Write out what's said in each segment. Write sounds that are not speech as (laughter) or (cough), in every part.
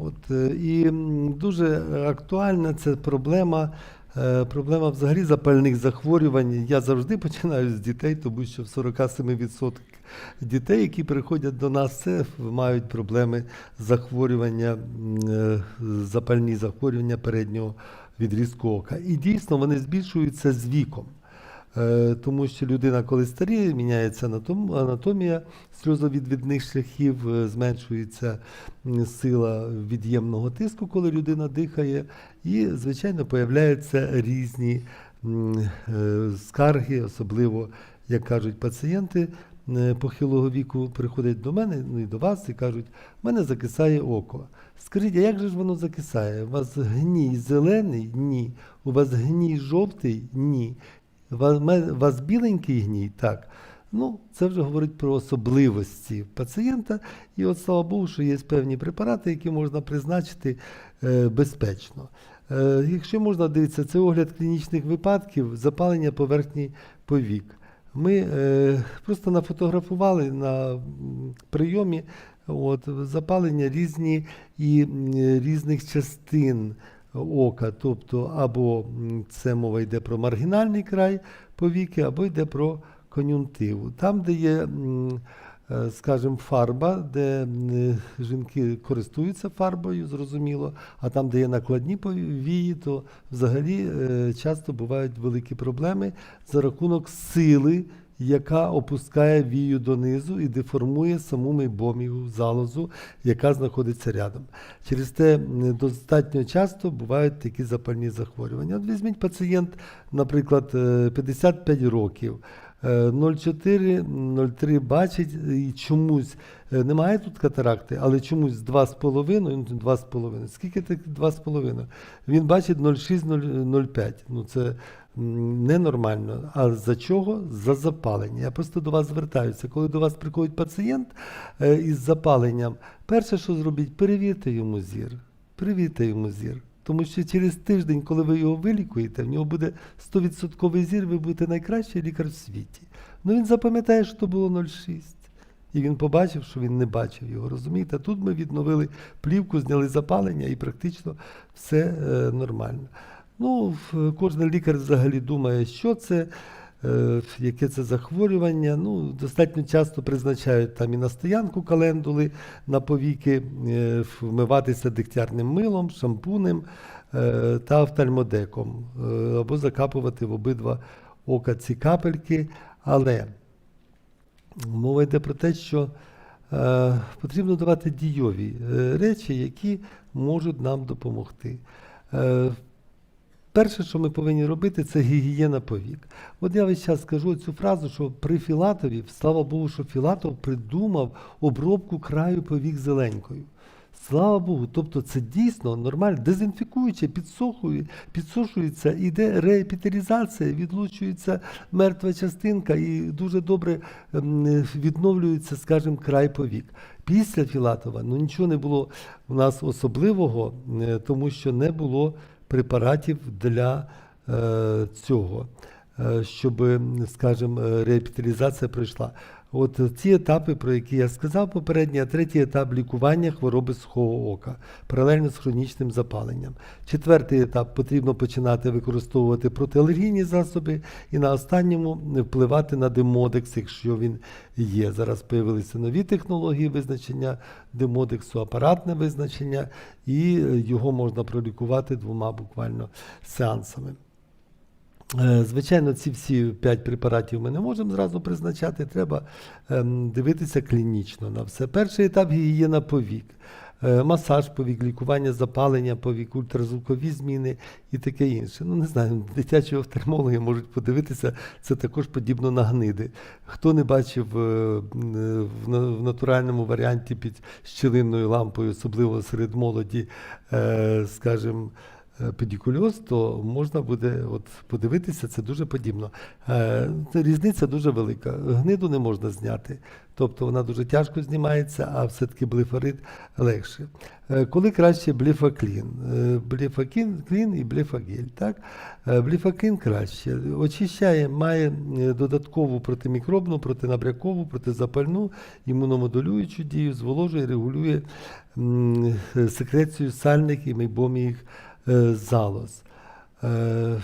От, е, і дуже актуальна це проблема. е, Проблема взагалі запальних захворювань. Я завжди починаю з дітей, тому що в 47% дітей, які приходять до нас, це мають проблеми захворювання, е, запальні захворювання переднього відрізку ока. І дійсно вони збільшуються з віком. Е, Тому що людина, коли старіє, міняється анатом- анатомія сльозовідвідних шляхів, е, зменшується сила від'ємного тиску, коли людина дихає, і, звичайно, появляються різні е, скарги, особливо, як кажуть пацієнти похилого віку, приходять до мене, ну і до вас, і кажуть, в мене закисає око. Скажіть, а як же ж воно закисає? У вас гній зелений? Ні. У вас гній жовтий? Ні. Вас, біленький гній? Так. Ну, це вже говорить про особливості пацієнта. І от слава Богу, що є певні препарати, які можна призначити е, безпечно. Е, якщо можна дивитися, це огляд клінічних випадків запалення поверхні повік. Ми е, просто нафотографували на прийомі от, запалення різні і м, різних частин ока. Тобто, або це мова йде про маргінальний край повіки, або йде про кон'юнктиву. Там, де є, е, скажімо, фарба, де е, жінки користуються фарбою, зрозуміло, а там, де є накладні повії, то взагалі е, часто бувають великі проблеми за рахунок сили, яка опускає вію донизу і деформує саму мейбомію залозу, яка знаходиться рядом. Через те достатньо часто бувають такі запальні захворювання. От візьміть пацієнт, наприклад, е, 55 років. Е, 0,4-0,3 бачить і чомусь е, немає тут катаракти, але чомусь 2,5, ну 2,5. Скільки так 2,5? Він бачить 0,6-0,5. Ну це ненормально. А за чого? За запалення. Я просто до вас звертаюся. Коли до вас приходить пацієнт е, із запаленням, перше, що зробіть, перевірте йому зір. Перевірте йому зір. Тому що через тиждень, коли ви його вилікуєте, в нього буде 100% зір, ви будете найкращий лікар в світі. Ну він запам'ятає, що то було 0,6. І він побачив, що він не бачив його. Розумієте? Тут ми відновили плівку, зняли запалення і практично все е, нормально. Ну, кожен лікар взагалі думає, що це, яке це захворювання. Ну, достатньо часто призначають там і на стоянку календули на повіки, е, вмиватися дегтярним милом, шампунем е, та офтальмодеком, е, або закапувати в обидва ока ці капельки. Але мова йде про те, що е, потрібно давати дійові е, речі, які можуть нам допомогти. Перше, що ми повинні робити, це гігієна повік. От я весь час скажу цю фразу, що при Філатові, слава Богу, що Філатов придумав обробку краю повік зеленькою. Слава Богу, тобто це дійсно нормально, дезінфікуюче, підсохує, підсушується, іде реепіталізація, відлучується мертва частинка і дуже добре ем, відновлюється, скажімо, край повік. Після Філатова ну, нічого не було у нас особливого, е, тому що не було препаратів для е, цього, е, щоб, скажімо, е, пройшла. От ці етапи, про які я сказав попередньо, третій етап лікування хвороби сухого ока, паралельно з хронічним запаленням. Четвертий етап потрібно починати використовувати протиалергійні засоби, і на останньому впливати на демодекс, якщо він є. Зараз появилися нові технології визначення демодексу, апаратне визначення, і його можна пролікувати двома буквально сеансами. Е, Звичайно, ці всі п'ять препаратів ми не можемо зразу призначати. Треба ем, дивитися клінічно на все. Перший етап гігієна повік, е, масаж повік, лікування запалення повік, ультразвукові зміни і таке інше. Ну не знаю, дитячі офтальмологи можуть подивитися, це також подібно на гниди. Хто не бачив е, в натуральному варіанті під щілинною лампою, особливо серед молоді, скажімо, педикульоз, то можна буде от подивитися, це дуже подібно. Е, Різниця дуже велика. Гниду не можна зняти, тобто вона дуже тяжко знімається, а все-таки блефарид легше. Е, Коли краще блефаклін? Е, Блефаклін клін і блефагель. Так? Е, Блефаклін краще. Очищає, має е, додаткову протимікробну, протинабрякову, протизапальну, імуномодулюючу дію, зволожує, регулює е, секрецію сальних і мейбоміїх е, залоз. Е,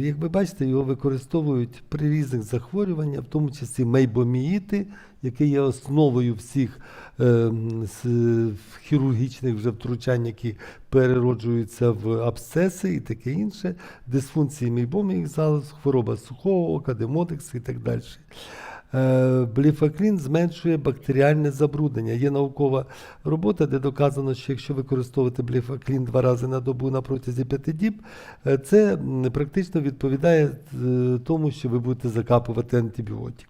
Як ви бачите, його використовують при різних захворюваннях, в тому числі мейбоміїти, які є основою всіх е, хірургічних вже втручань, які перероджуються в абсцеси і таке інше, дисфункції мейбоміїх залоз, хвороба сухого ока, демотекс і так далі. Е, Бліфаклін зменшує бактеріальне забруднення. Є наукова робота, де доказано, що якщо використовувати бліфаклін два рази на добу на протязі п'яти діб, е, це практично відповідає е, тому, що ви будете закапувати антибіотик.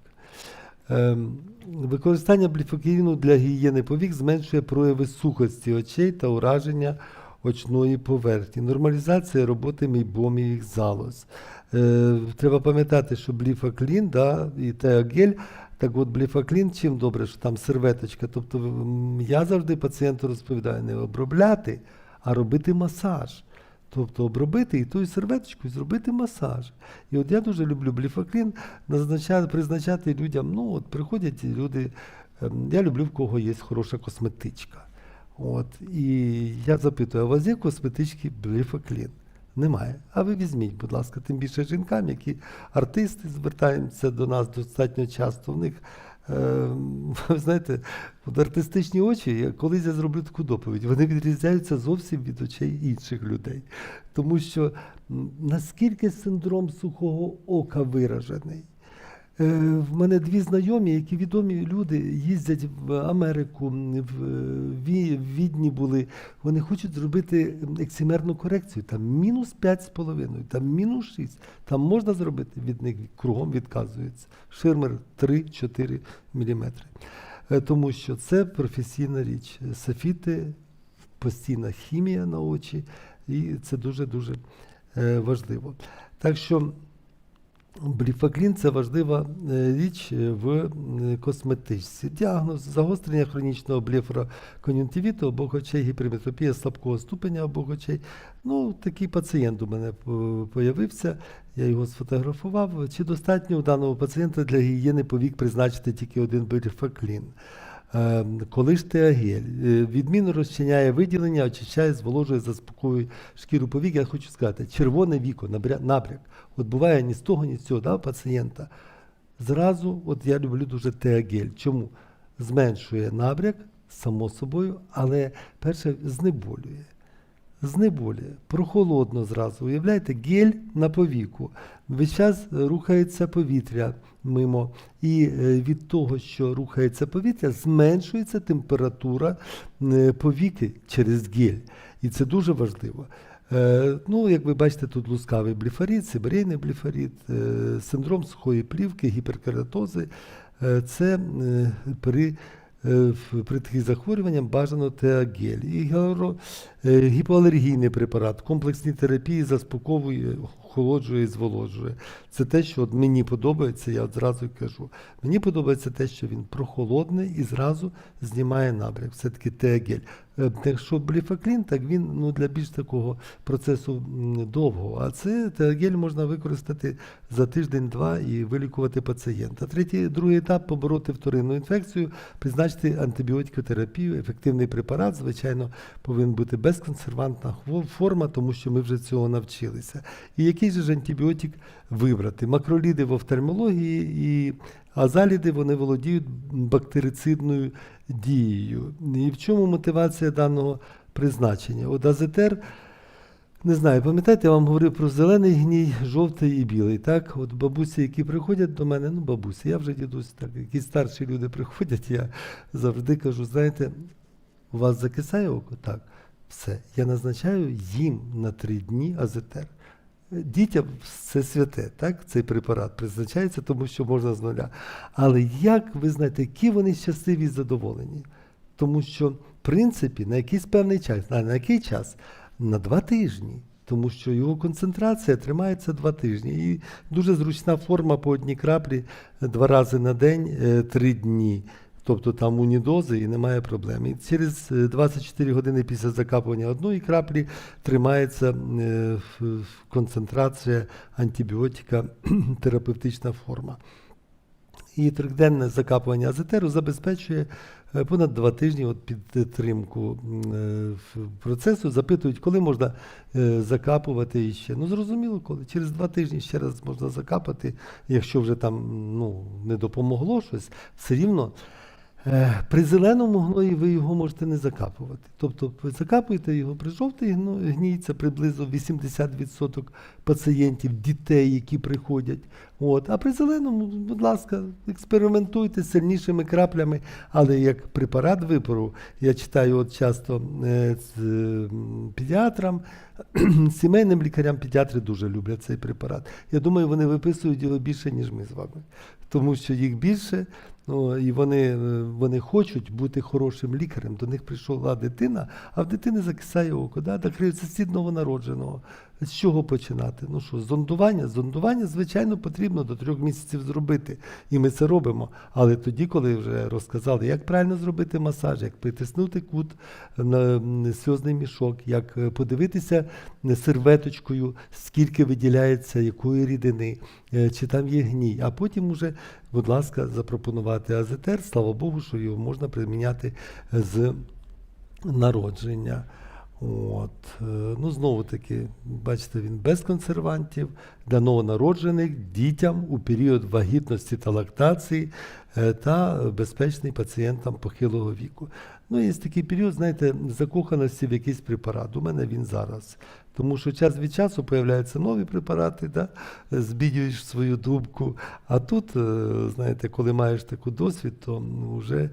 Використання бліфакліну для гігієни повік зменшує прояви сухості очей та ураження очної поверхні, нормалізація роботи мейбоміїх залоз. Е, треба пам'ятати, що бліфаклін да, і теагель, так от бліфаклін чим добре, що там серветочка. Тобто я завжди пацієнту розповідаю не обробляти, а робити масаж. Тобто обробити і тою серветочкою зробити масаж. І от я дуже люблю бліфаклін назначати, призначати людям. Ну, от приходять люди, ем, я люблю в кого є хороша косметичка. От, і я запитую, а у вас є косметички бліфаклін? Немає. А ви візьміть, будь ласка, тим більше жінкам, які артисти звертаються до нас достатньо часто. В них, (laughs) е, знаєте, от артистичні очі, колись я зроблю таку доповідь, вони відрізняються зовсім від очей інших людей. Тому що наскільки синдром сухого ока виражений. Е, В мене дві знайомі, які відомі люди, їздять в Америку, е, в Відні були. Вони хочуть зробити ексимерну корекцію. Там мінус 5,5, там мінус 6. Там можна зробити, від них кругом відказується. Ширмер 3-4 мм. Тому що це професійна річ. Софіти, постійна хімія на очі, і це дуже-дуже е, важливо. Так що. Бліфаклін це важлива е, річ е, в е, косметичці. Діагноз загострення хронічного бліфрокон'юнктивіту обох очей, гіперметропія слабкого ступеня обох очей. Ну, такий пацієнт у мене по- появився, я його сфотографував. Чи достатньо у даного пацієнта для гігієни повік призначити тільки один бліфаклін? Е, Коли ж теагель Е, відмінно розчиняє виділення, очищає, зволожує, заспокоює шкіру повік. Я хочу сказати, червоне віко, набря- набряк. От буває ні з того, ні з цього, да, пацієнта. Зразу, от я люблю дуже теагель. Чому? Зменшує набряк, само собою, але перше знеболює. Знеболює, прохолодно зразу. Уявляєте, гель на повіку. Весь час рухається повітря мимо. І е, від того, що рухається повітря, зменшується температура е, повіки через гель. І це дуже важливо. Е, Ну, як ви бачите, тут лускавий бліфарід, сибирейний бліфарід, е, синдром сухої плівки, гіперкератози. Це при при таких захворюваннях бажано теагель. І е, гіпоалергійний препарат, комплексні терапії заспокоює, охолоджує і зволожує. Це те, що от мені подобається, я й кажу. Мені подобається те, що він прохолодний і зразу знімає набряк. Все-таки теагель. Е, Якщо бліфаклін, так він ну, для більш такого процесу м, довгого. А це теагель можна використати за тиждень-два і вилікувати пацієнта. Третій, другий етап побороти вторинну інфекцію, призначити антибіотикотерапію, ефективний препарат, звичайно, повинен бути безконсервантна форма, тому що ми вже цього навчилися. І який же ж антибіотик вибрати? Макроліди в офтальмології і азаліди вони володіють бактерицидною дією. І в чому мотивація даного призначення? От азетер. Не знаю, пам'ятаєте, я вам говорив про зелений гній, жовтий і білий. Так, от бабусі, які приходять до мене, ну бабусі, я вже дідусь, так, які старші люди приходять, я завжди кажу, знаєте, у вас закисає око? Так, все. Я назначаю їм на три дні азетер. Дітям це святе, так? Цей препарат призначається, тому що можна з нуля. Але як ви знаєте, які вони щасливі і задоволені? Тому що, в принципі, на якийсь певний час, а на який час? На два тижні. тому що його концентрація тримається два тижні. І дуже зручна форма по одній краплі два рази на день, е, три дні. Тобто там унідози і немає проблем. І через е, 24 години після закапування одної краплі тримається е, концентрація антибіотика, (clears throat) терапевтична форма. І трьохденне закапування азетеру забезпечує е, понад два тижні от підтримку е, процесу. Запитують, коли можна е, закапувати іще. Ну, зрозуміло, коли. Через два тижні ще раз можна закапати, якщо вже там ну, не допомогло щось, все рівно. Е, При зеленому гної ви його можете не закапувати. Тобто ви закапуєте його при жовтий гній, це приблизно 80% пацієнтів, дітей, які приходять. От. А при зеленому, будь ласка, експериментуйте з сильнішими краплями, але як препарат випору, я читаю от часто е, з, е, педіатрам, сімейним лікарям педіатри дуже люблять цей препарат. Я думаю, вони виписують його більше, ніж ми з вами. Тому що їх більше, ну, і вони, е, вони хочуть бути хорошим лікарем. До них прийшла дитина, а в дитини закисає око. Да? Так сідного новонародженого. З чого починати? Ну що, зондування? Зондування, звичайно, потрібно до трьох місяців зробити. І ми це робимо. Але тоді, коли вже розказали, як правильно зробити масаж, як притиснути кут на сльозний мішок, як е, подивитися серветочкою, скільки виділяється якої рідини, е, чи там є гній. А потім уже, будь ласка, запропонувати азетер. Слава Богу, що його можна приміняти з народження. От. е, Ну, знову таки, бачите, він без консервантів для новонароджених дітям у період вагітності та лактації е, та безпечний пацієнтам похилого віку. Ну, є такий період, знаєте, закоханості в якийсь препарат. У мене він зараз. Тому що час від часу появляються нові препарати, да? збідюєш свою думку. А тут, е, знаєте, коли маєш таку досвід, то вже,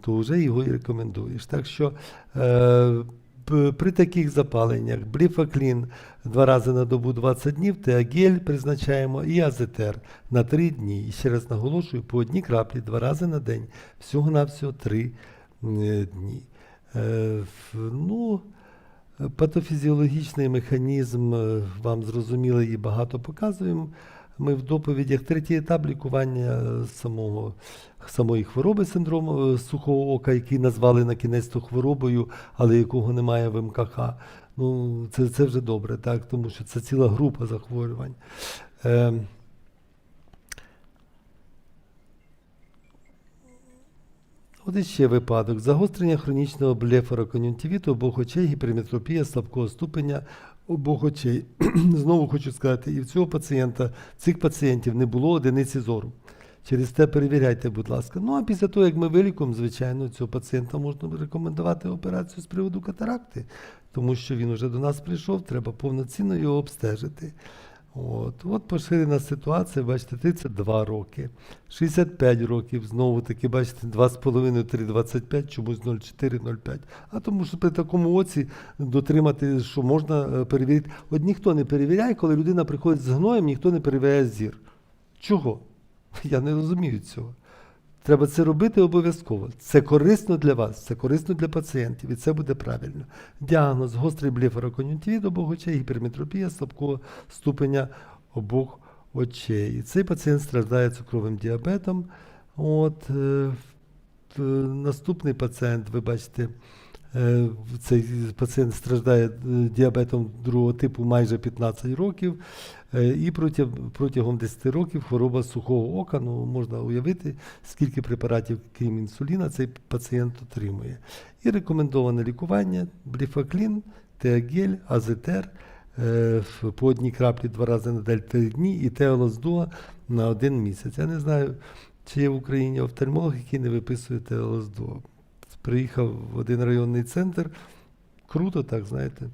то вже його і рекомендуєш. Так що е, при таких запаленнях бліфаклін два рази на добу 20 днів, теагель призначаємо і азетер на 3 дні. І ще раз наголошую, по одній краплі два рази на день, всього-навсього 3 дні. Е, ну, Патофізіологічний механізм е, вам зрозумілий і багато показуємо. Ми в доповідях третій етап лікування е, самого, самої хвороби синдрому е, сухого ока, який назвали на кінець то хворобою, але якого немає в МКХ. Ну, це, це вже добре, так, тому що це ціла група захворювань. Е, От іще випадок. Загострення хронічного блефорокон'юнктивіту обох очей, гіперметропія слабкого ступеня обох очей. (clears throat) Знову хочу сказати, і в цього пацієнта, цих пацієнтів не було одиниці зору. Через те перевіряйте, будь ласка. Ну а після того, як ми вилікуємо, звичайно, цього пацієнта можна рекомендувати операцію з приводу катаракти, тому що він вже до нас прийшов, треба повноцінно його обстежити. От, от поширена ситуація, бачите, 32 роки, 65 років, знову таки, бачите, 2,5-3,25, чомусь 0,4-0,5. А тому що при такому оці дотримати, що можна е, перевірити. От ніхто не перевіряє, коли людина приходить з гноєм, ніхто не перевіряє зір. Чого? (laughs) Я не розумію цього. Треба це робити обов'язково. Це корисно для вас, це корисно для пацієнтів, і це буде правильно. Діагноз гострий блефорокон'юнктивіт обох очей, гіперметропія слабкого ступеня обох очей. І цей пацієнт страждає цукровим діабетом. От, е, в- наступний пацієнт, ви бачите, е, цей пацієнт страждає е, діабетом другого типу майже 15 років. Е, І протягом, протягом 10 років хвороба сухого ока, ну можна уявити, скільки препаратів, крім інсуліна, цей пацієнт отримує. І рекомендоване лікування бліфаклін, теагель, азетер е, по одній краплі два рази на день 3 дні і теолоздуа на один місяць. Я не знаю, чи є в Україні офтальмолог, який не виписує теолоздуа. Приїхав в один районний центр, круто так, знаєте.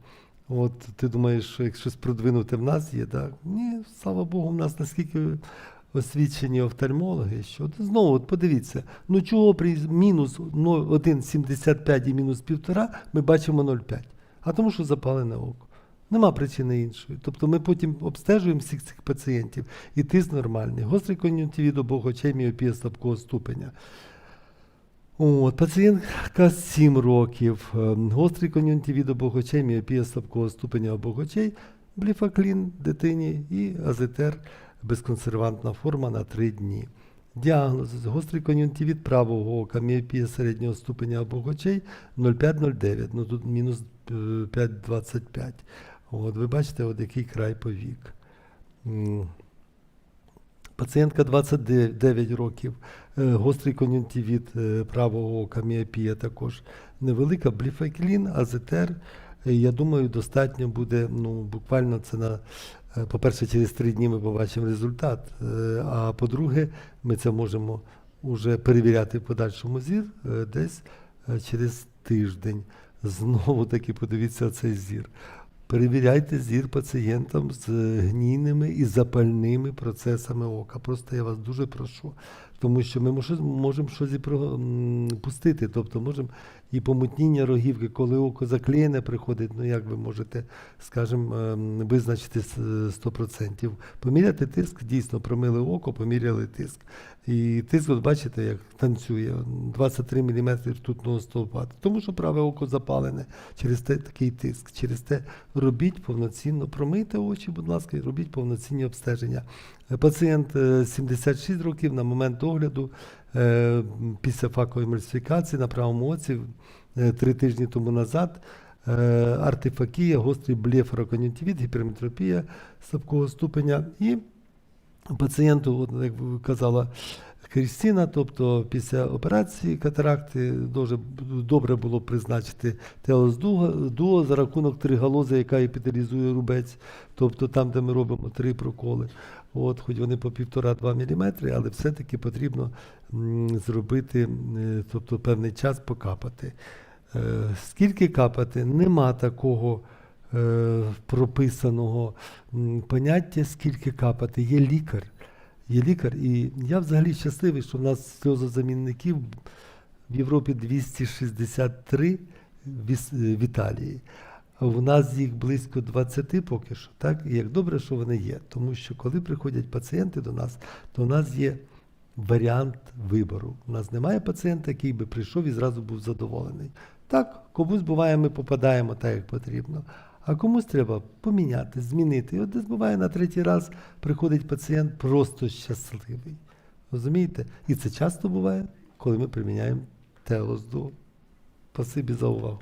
От ти думаєш, що як щось продвинуте в нас є, так? Ні, слава Богу, в нас наскільки освічені офтальмологи, що от знову от подивіться, ну чого при мінус 1,75 і мінус 1,5 ми бачимо 0,5? А тому, що запалене око. Нема причини іншої. Тобто ми потім обстежуємо всіх цих пацієнтів, і тиск нормальний. Гострий кон'юнктивіт обох очей, міопія слабкого ступеня. От, пацієнтка 7 років, е, гострий кон'юнктивіт обох очей, міопія слабкого ступеня обох очей, бліфаклін дитині і азетер безконсервантна форма на 3 дні. Діагноз гострий кон'юнктивіт правого ока, міопія середнього ступеня обох очей 0,5-0,9, ну тут мінус е, 5,25. От, ви бачите, от який край повік. Пацієнтка 29 років, е, гострий кон'юнктивіт е, правого ока, міопія також невелика, бліфаклін, азетер. Е, Я думаю, достатньо буде, ну, буквально це на, е, по-перше, через три дні ми побачимо результат. Е, А по-друге, ми це можемо вже перевіряти в подальшому зір е, десь е, через тиждень. Знову таки подивіться цей зір. Перевіряйте зір пацієнтам з е, гнійними і запальними процесами ока. Просто я вас дуже прошу. Тому що ми можемо щось і пропустити. Тобто можемо і помутніння рогівки, коли око заклеєне приходить, ну як ви можете, скажімо, ем, визначити е, 100%. Поміряти тиск, дійсно промили око, поміряли тиск. І тиск, от бачите, як танцює, 23 мм ртутного стовпа. Тому що праве око запалене через те такий тиск. Через те робіть повноцінно, промийте очі, будь ласка, і робіть повноцінні обстеження. Е, Пацієнт е, 76 років на момент огляду е, після факової емульсифікації на правому оці е, три тижні тому назад. е, Артифакія, гострий блефорокон'юнктивіт, гіперметропія слабкого ступеня і пацієнту, як ви казала Крістіна, тобто після операції катаракти дуже добре було призначити теос дуо за рахунок тригалози, яка епітелізує рубець, тобто там, де ми робимо три проколи. От, хоч вони по 1,5-2 мм, але все-таки потрібно зробити, е, тобто певний час покапати. Е, Скільки капати? Нема такого е, прописаного поняття, скільки капати. Є лікар. Є лікар, і я взагалі щасливий, що в нас сльозозамінників в Європі 263 в Іс- е, в Італії. В нас їх близько 20 поки що. Так? І як добре, що вони є. Тому що коли приходять пацієнти до нас, то в нас є варіант вибору. У нас немає пацієнта, який би прийшов і зразу був задоволений. Так, комусь буває, ми попадаємо так, як потрібно. А комусь треба поміняти, змінити. І от десь буває на третій раз приходить пацієнт просто щасливий. Розумієте? І це часто буває, коли ми приміняємо теос до. Спасибі за увагу.